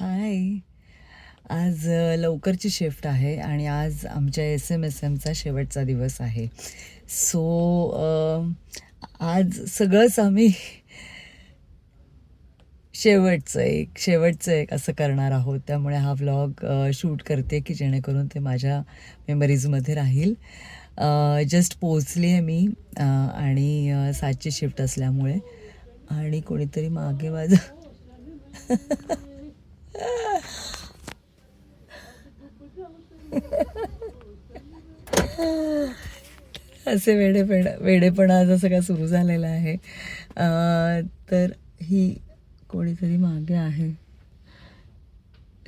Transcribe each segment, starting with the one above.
हाय. आज लवकरची शिफ्ट आहे आणि आज आमच्या एस एम एस एमचा शेवटचा दिवस आहे. सो आज सगळंच आम्ही शेवटचं एक शेवटचं एक असं करणार आहोत. त्यामुळे हा व्लॉग शूट करते की जेणेकरून ते माझ्या मेमरीजमध्ये राहील. जस्ट पोचली आहे मी आणि सातची शिफ्ट असल्यामुळे. आणि कोणीतरी मागे माझं असे वेडेपणा वेडेपणा आज सगळा सुरू झालेला आहे. तर ही कोणीतरी मागे आहे.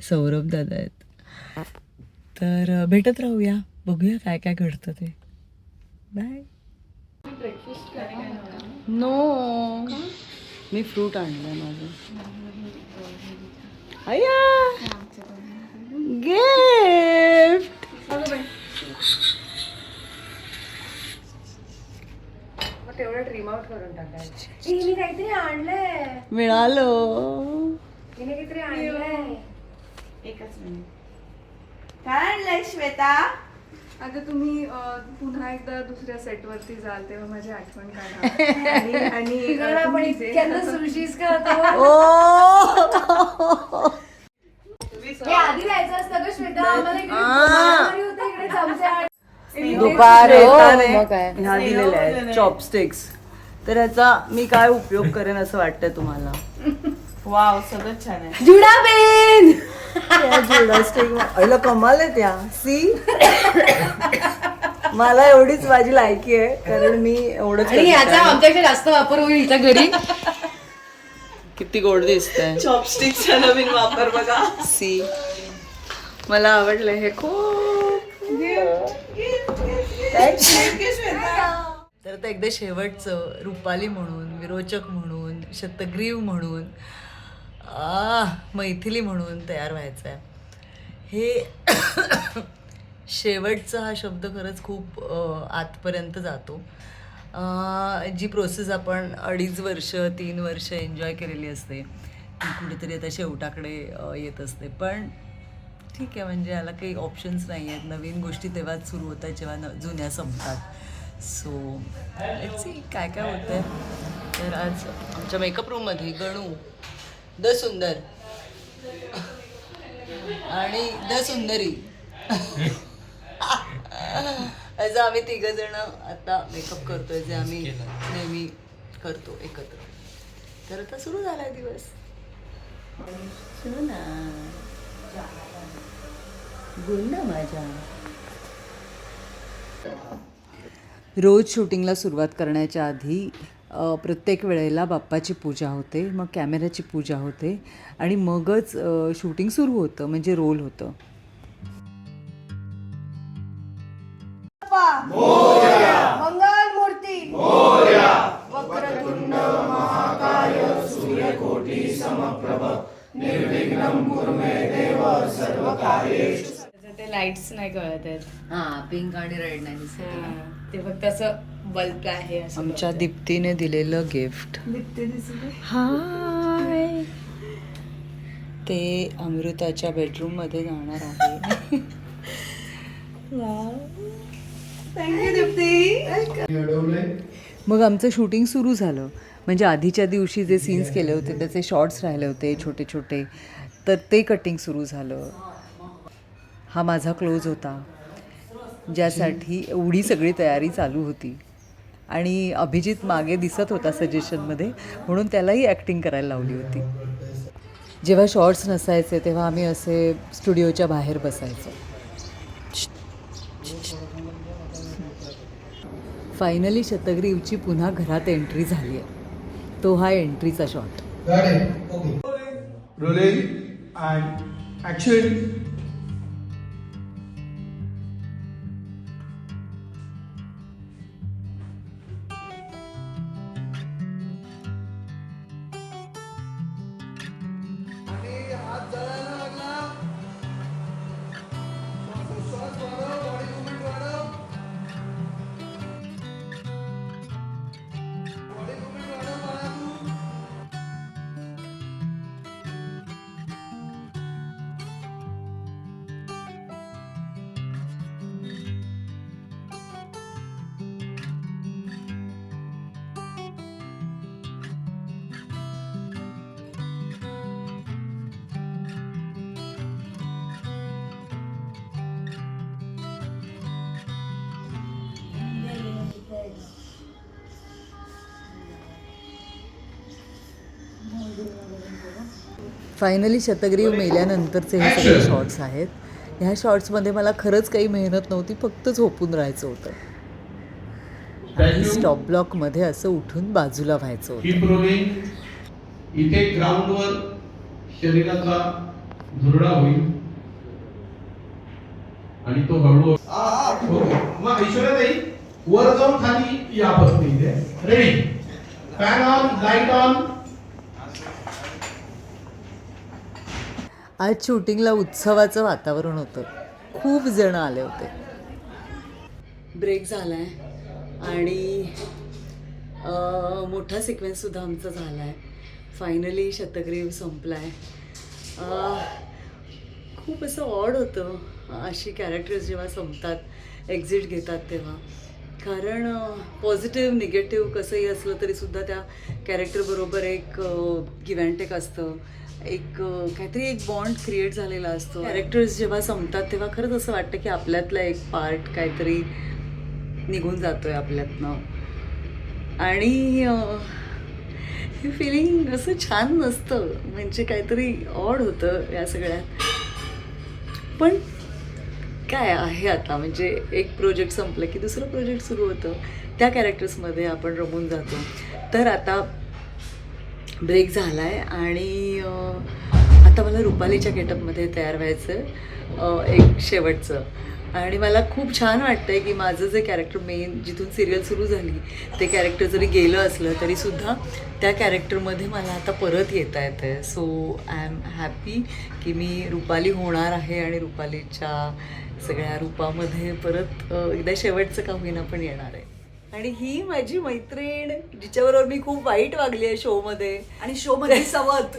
सौरभ दादा आहेत. तर भेटत राहूया. बघूया काय काय घडतं ते. बाय नो मी फ्रूट आणलं माझं. अय्या गिफ्ट हिने काहीतरी आणलंय. मिळालो. हिने काहीतरी आणलंय. एकच मिनिट काय आणलंय श्वेता? अगं तुम्ही पुन्हा एकदा दुसऱ्या सेट वरती जाल तेव्हा माझी आठवण काढा. आणि करतो हे आधी जायचं असतं ग श्वेता. आम्हाला चमचे आणि- दुपार? ह्या दिलेल्या आहेत चॉपस्टिक्स तर ह्याचा मी काय उपयोग करेन असं वाटतंय तुम्हाला? वाव सगळं छान आहे जुडाबेन! अहिला कमाल आहे त्या. सी मला एवढीच माझी लायकी आहे कारण मी आणि करते. याचा आमच्याकडे जास्त वापर होईल इथं घरी. किती गोड दिसतंय. चॉपस्टिकचा नवीन वापर बघा. सी मला आवडलं हे खूप. तर आता एकदा शेवटचं रुपाली म्हणून विरोचक म्हणून शतग्रीव म्हणून. आ मैथिली म्हणून तयार व्हायचं आहे हे शेवटचा हा शब्द खरंच खूप आतपर्यंत जातो. जी प्रोसेस आपण अडीच वर्ष तीन वर्ष एन्जॉय केलेली असते ती कुठेतरी आता शेवटाकडे येत असते. पण ठीक आहे म्हणजे याला काही ऑप्शन्स नाही आहेत नवीन गोष्टी तेव्हाच सुरू होतात जेव्हा न जुन्या संपतात. सो सी काय काय होतं आहे तर आज आमच्या मेकअप रूममध्ये गणू द सुंदर. आणि द सुंदरी. असं आम्ही तिघ जण आता मेकअप करतोय जे आम्ही नेहमी करतो एकत्र. तर आता सुरू झाला दिवस. सुरू ना. गुण ना माझ्या. रोज शूटिंगला सुरुवात करण्याच्या आधी प्रत्येक वेळेला बाप्पाची पूजा होते मग कॅमेऱ्याची पूजा होते आणि मगच शूटिंग सुरू होतं म्हणजे रोल होतं. मंगल मूर्ती वक्रतुंड महाकाय सूर्यकोटी समप्रभ. निर्विघ्नं कुर्मे देव सर्व ते लाईट्स नाही कळत आहेत हां पिंक आणि रेड नाही ते फक्त असं बल्ब आहे असं आमच्या दीप्तीने दिलेलं गिफ्ट हाय. ते अमृताच्या बेडरूममध्ये जाणार आहे. थँक्यू दीप्ती. मग आमचं शूटिंग सुरू झालं. म्हणजे आधीच्या दिवशी जे सीन्स केले होते त्याचे शॉर्ट्स राहिले होते छोटे छोटे. तर ते कटिंग सुरू झालं. हा माझा क्लोज होता. ज्यासाठी एवढी सगळी तयारी चालू होती. आणि अभिजित मागे दिसत होता सजेशनमध्ये म्हणून त्यालाही ॲक्टिंग करायला लावली होती. जेव्हा शॉर्ट्स नसायचे तेव्हा आम्ही असे स्टुडिओच्या बाहेर बसायचो. फायनली शतग्रीवची पुन्हा घरात एंट्री झाली आहे. तो हा एंट्रीचा shot Rolling. And action. Finally Shatagriva मेल्यानंतरचे हे सगळे शॉर्ट्स आहेत. ह्या शॉर्ट्समध्ये मला खरंच काही मेहनत नव्हती फक्त झोपून राहायचं होतं. आणि स्टॉप ब्लॉकमध्ये असं उठून बाजूला व्हायचं होतं. इथे ग्राउंडवर शरीराचा धुरडा होईल. आणि तो हळू ओके मग ऐश्वर्याताई वर जाऊन खाली या इथे. Ready fan on light on आज शूटिंगला उत्सवाचं वातावरण होतं. खूप जण आले होते. ब्रेक झाला आहे आणि मोठा सिक्वेन्ससुद्धा आमचा झाला आहे फायनली शतग्रीव संपला आहे खूप असं ऑड होतं अशी कॅरेक्टर्स जेव्हा संपतात एक्झिट घेतात तेव्हा. कारण पॉझिटिव्ह निगेटिव्ह कसंही असलं तरीसुद्धा त्या कॅरेक्टरबरोबर एक गिव्हँटेक असतं. एक काहीतरी एक बॉन्ड क्रिएट झालेला असतो. कॅरेक्टर्स जेव्हा संपतात तेव्हा खरंच असं वाटतं की आपल्यातला एक पार्ट काहीतरी निघून जातोय आपल्यातनं. आणि हे फिलिंग असं छान नसतं. म्हणजे काहीतरी ऑड होतं या सगळ्यात. पण काय आहे आता? म्हणजे एक प्रोजेक्ट संपलं की दुसरं प्रोजेक्ट सुरू होतं. त्या कॅरेक्टर्समध्ये आपण रमून जातो. तर आता ब्रेक झाला आहे आणि आता मला रुपालीच्या गेटअपमध्ये तयार व्हायचं आहे एक शेवटचं. आणि मला खूप छान वाटतंय की माझं जे कॅरेक्टर मेन जिथून सिरियल सुरू झाली ते कॅरेक्टर जरी गेलं असलं तरीसुद्धा त्या कॅरेक्टरमध्ये मला आता परत येता येतं आहे सो आय एम हॅपी की मी रुपाली होणार आहे आणि रुपालीच्या सगळ्या रूपामध्ये परत एकदा शेवटचं का होईना पण येणार आहे. आणि ही माझी मैत्रीण जिच्याबरोबर मी खूप वाईट वागली आहे शोमध्ये. आणि शोमध्ये सवत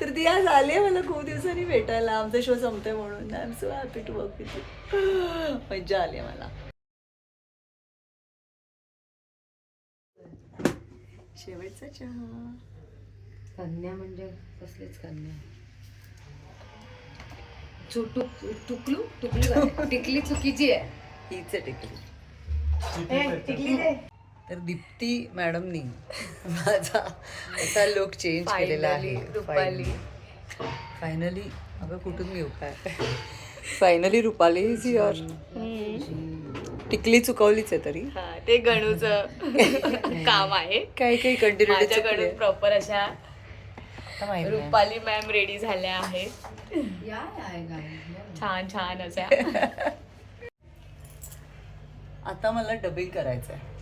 तर ती आज आली मला खूप दिवसांनी भेटायला. आमचा शो संपतोय म्हणून. I am so happy to work with you मज्जा आली मला. शेवटचा चहा. कन्या म्हणजे कसलीच कन्या? टुकलू? टुकलू? टिकली चुकीची आहे. हीच टिकली. तर दीप्ती मॅडमनी माझा असा लुक चेंज केलेला आहे. रुपाली. फायनली अगं कुठून घेऊ काय? फायनली रुपाली इज युअर टिकली चुकवलीच आहे तरी. हा, ते गणूचं काम आहे. काही काही कंटिन्युटी माझ्याकडून प्रॉपर अशा रुपाली मॅम रेडी झाल्या आहेत. छान छान अशा. आता मला डबिंग करायचं आहे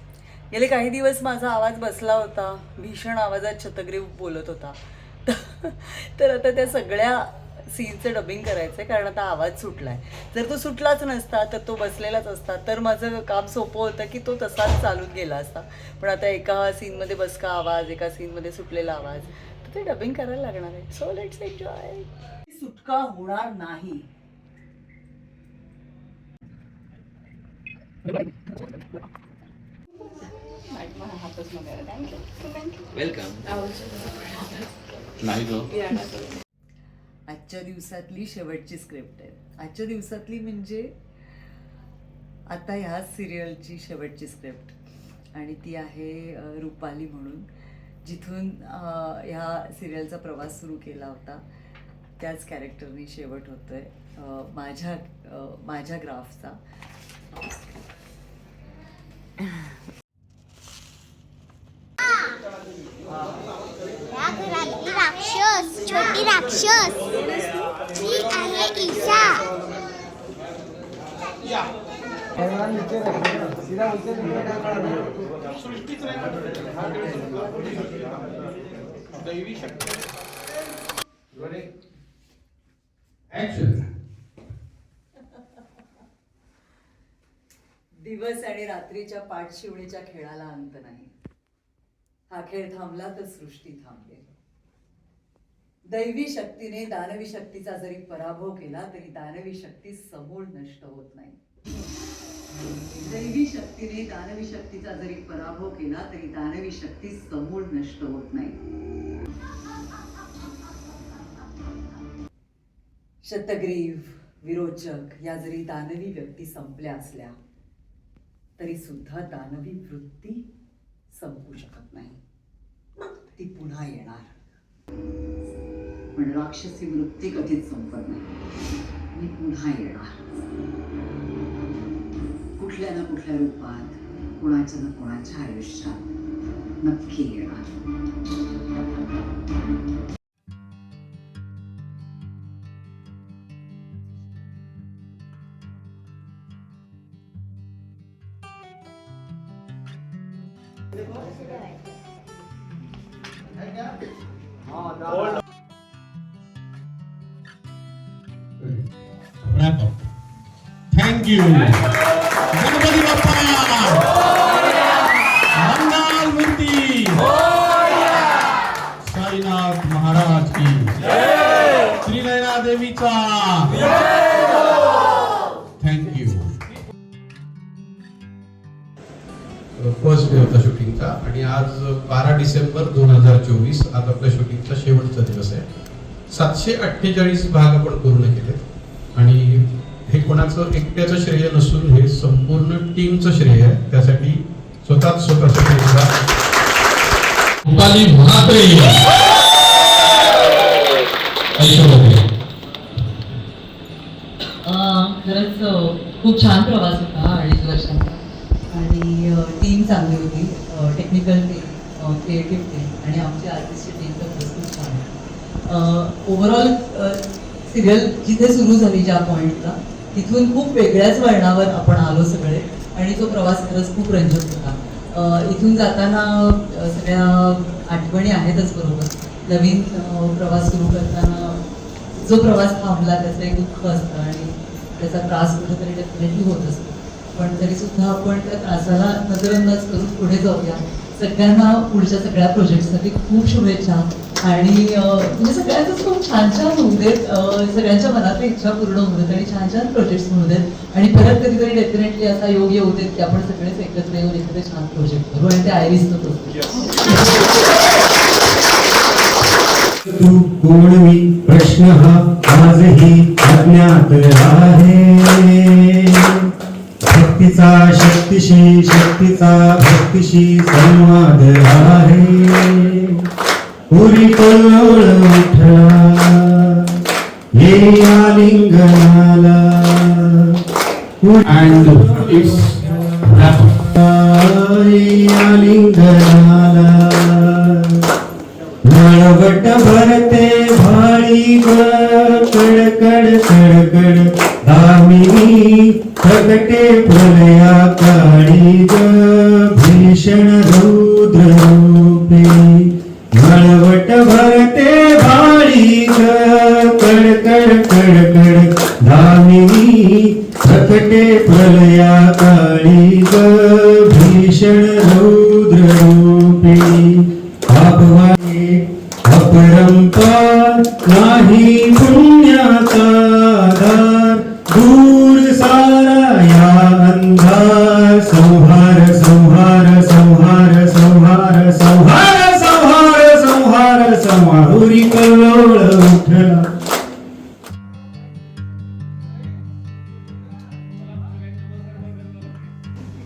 गेले काही दिवस माझा आवाज बसला होता. भीषण आवाजात छतग्रीव बोलत होता. तर आता त्या सगळ्या सीनचं डबिंग करायचं आहे कारण आता आवाज सुटला आहे जर तो सुटलाच नसता तर तो बसलेलाच असता. तर माझं काम सोपं होतं की तो तसाच चालून गेला असता. पण आता एका सीनमध्ये बसका आवाज एका सीनमध्ये सुटलेला आवाज. तर ते डबिंग करायला लागणार आहे. सो लेट्स एन्जॉय सुटका होणार नाही. आजच्या दिवसातली शेवटची स्क्रिप्ट आहे. आजच्या दिवसातली म्हणजे आता ह्या सिरियलची शेवटची स्क्रिप्ट आणि ती आहे रुपाली म्हणून जिथून ह्या सिरियलचा प्रवास सुरू केला होता. त्याच कॅरेक्टरनी शेवट होतोय माझ्या माझ्या ग्राफचा राक्षस छोटी राक्षस मी आहे ईशा ऍक्शन दिवस आणि रात्रीच्या पाठशिवणीच्या खेळाला अंत नाही. हा खेळ थांबला तर सृष्टी थांबेल. दैवी शक्तीने दानवी शक्तीचा जरी पराभव केला तरी दानवी शक्ती समूळ नष्ट होत नाही. दैवी शक्तीने दानवी शक्तीचा जरी पराभव केला तरी दानवी शक्ती समूळ नष्ट होत नाही. शतग्रीव विरोचक या जरी दानवी व्यक्ती संपल्या असल्या तरी सुद्धा दानवी वृत्ती संपू शकत नाही. ती पुन्हा येणार. पण राक्षसी वृत्ती कधीच संपत नाही. मी पुन्हा येणार. कुठल्या ना कुठल्या रूपात कुणाच्या ना कुणाच्या आयुष्यात नक्की येणार. Thank you Thank you. Ganpati Bappa मूर्ती साईनाथ महाराज की श्रीनयना देवीचा थँक्यू फर्स्ट डे होता शूटिंगचा आणि आज बारा डिसेंबर दोन हजार चोवीस आज आपल्या शूटिंगचा शेवटचा दिवस आहे. सातशे अठ्ठेचाळीस भाग आपण पूर्ण केले आणि हे कोणाचं एकट्याचं श्रेय नसून हे संपूर्ण टीमचं श्रेय आहे. त्यासाठी स्वतःच ऐश्वर्या. अं, खरंच खूप छान प्रवास होता अडीच वर्षांचा आणि टीम चांगली होती. टेक्निकल टीम क्रिएटिव्ह टीम आणि आमची आर्टिस्टची टीम तर खरंच खूप छान ओव्हरऑल सिरियल जिथे सुरू झाली ज्या पॉईंटला तिथून खूप वेगळ्याच वळणावर आपण आलो सगळे आणि तो प्रवास खरंच खूप रंजक होता. इथून जाताना सगळ्या आठवणी आहेतच बरोबर. नवीन प्रवास सुरू करताना जो प्रवास थांबला त्याचं एक दुःख असतं आणि त्याचा त्रास कुठेतरी डेफिनेटली होत असतो. पण तरीसुद्धा आपण त्या त्रासाला नजरअंदाज करून पुढे जाऊया. सगळ्यांना पुढच्या सगळ्या प्रोजेक्टसाठी खूप शुभेच्छा. आणि म्हणजे सगळ्यांचंच खूप छान छान होऊ देत. सगळ्यांच्या मनातल्या इच्छा पूर्ण होऊ देत आणि छान छान प्रोजेक्ट्स होऊ देत. आणि परत कधीतरी डेफिनेटली असा योग येऊ देत की आपण सगळेच एकत्र येऊन एखादे छान प्रोजेक्ट करू आणि ते आयरिसचं प्रोजेक्ट तू कोण मी? प्रश्न हा आजही अज्ञात आहे. भक्तीचा शक्तीशी शक्तीचा भक्तीशी संवाद आहे. पुरी कल्लोळ उठला ये. ये आलिंगनाला. नळवट भरते भाळी कडकड कडकड दामिनी प्रकटे प्रलया काळी भीषण रौद्र रूपे नळवट भरते भाळी ग कडकड कडकड धामिनी प्रकटे प्रलया काळी भीषण रौद्र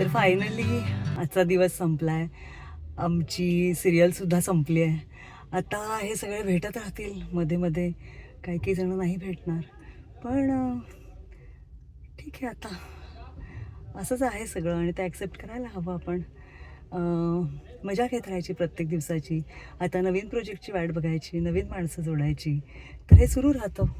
तर फायनली आजचा दिवस संपला आहे आमची सिरियलसुद्धा संपली आहे. आता हे सगळे भेटत राहतील मध्ये मध्ये. काही काही जण नाही भेटणार. पण ठीक आहे आता. असंच आहे सगळं आणि ते ॲक्सेप्ट करायला हवं आपण. मजा घेत राहायची प्रत्येक दिवसाची. आता नवीन प्रोजेक्टची वाट बघायची नवीन माणसं जोडायची. तर हे सुरू राहतं.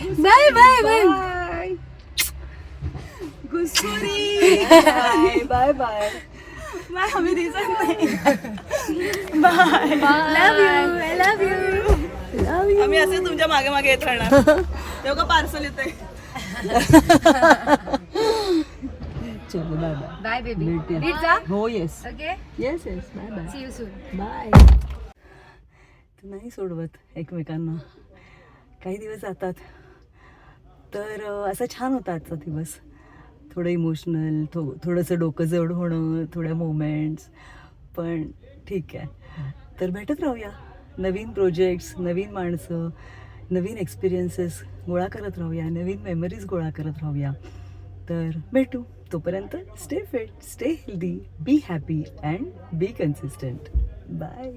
Bye bye bye. Bye. Bye bye आम्ही दिसत नाही. Love you I love you आम्ही असे तुमच्या मागे मागे येत राहणार. तेव्हा पार्सल येते चलो बाय बाय बाय बेबी. नीट जा. हो yes okay yes yes bye bye see you soon bye नाही सोडवत एकमेकांना. काही दिवस जातात. तर असा छान होता आजचा दिवस. थोडं इमोशनल थो थोडंसं डोकं जड होणं थोड्या मोमेंट्स पण ठीक आहे. तर भेटत राहूया. नवीन प्रोजेक्ट्स नवीन माणसं नवीन एक्सपिरियन्सेस गोळा करत राहूया. नवीन मेमरीज गोळा करत राहूया. तर भेटू. तोपर्यंत stay fit stay healthy be happy and be consistent bye